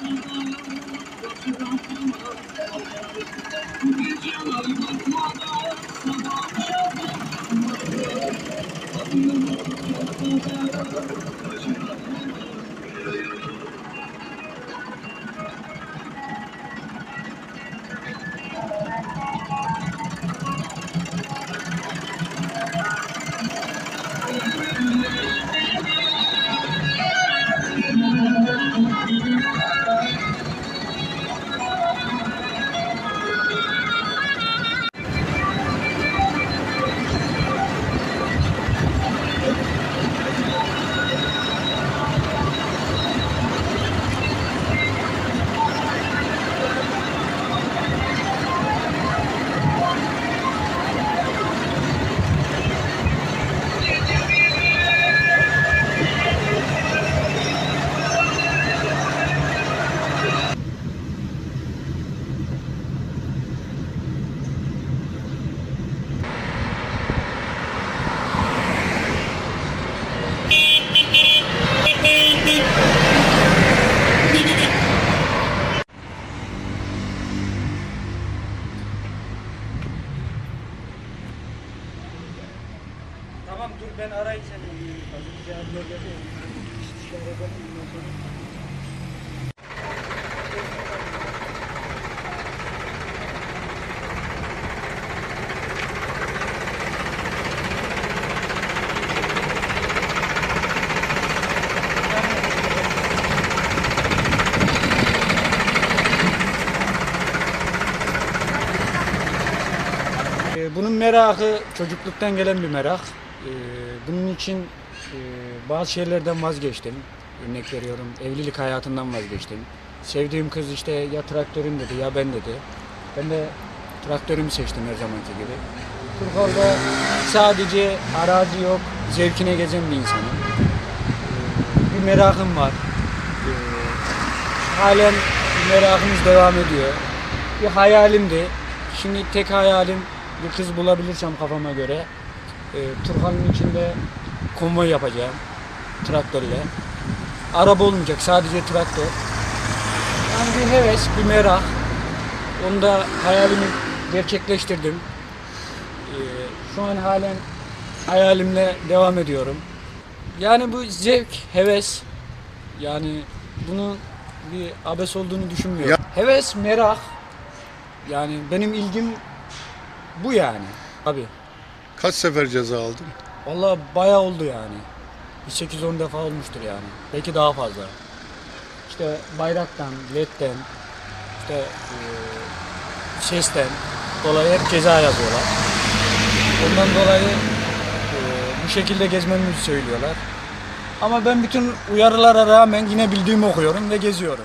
什么？有什么？我执着什么？我执着。你变了，你怎么了？我放手了，怎么了？你没有变，怎么了？Tamam dur ben arayayım seni. Ee, Bunun merakı çocukluktan gelen bir merak. Ee, Bunun için e, bazı şeylerden vazgeçtim. Örnek veriyorum evlilik hayatından vazgeçtim. Sevdiğim kız işte ya traktörüm dedi ya ben dedi. Ben de traktörümü seçtim her zamanki gibi. Turhal'da sadece arazi yok, zevkine gezen bir insanım. Ee, Bir merakım var. Ee, Halen merakımız devam ediyor. Bir hayalimdi. Şimdi tek hayalim bir kız bulabilirsem kafama göre e, Turhal'ın içinde konvoy yapacağım traktörle. Araba olmayacak sadece traktör. Yani bir heves, bir merak. Onu da hayalimi gerçekleştirdim. E, şu an halen hayalimle devam ediyorum. Yani bu zevk, heves. Yani bunun bir abes olduğunu düşünmüyorum. Heves, merak. Yani benim ilgim bu yani. Abi. Kaç sefer ceza aldın? Vallahi bayağı oldu yani. Bir 8-10 defa olmuştur yani. Belki daha fazla. İşte bayraktan, ledden, işte eee, sesten dolayı hep ceza yazıyorlar. Ondan dolayı eee, bu şekilde gezmemizi söylüyorlar. Ama ben bütün uyarılara rağmen yine bildiğimi okuyorum ve geziyorum.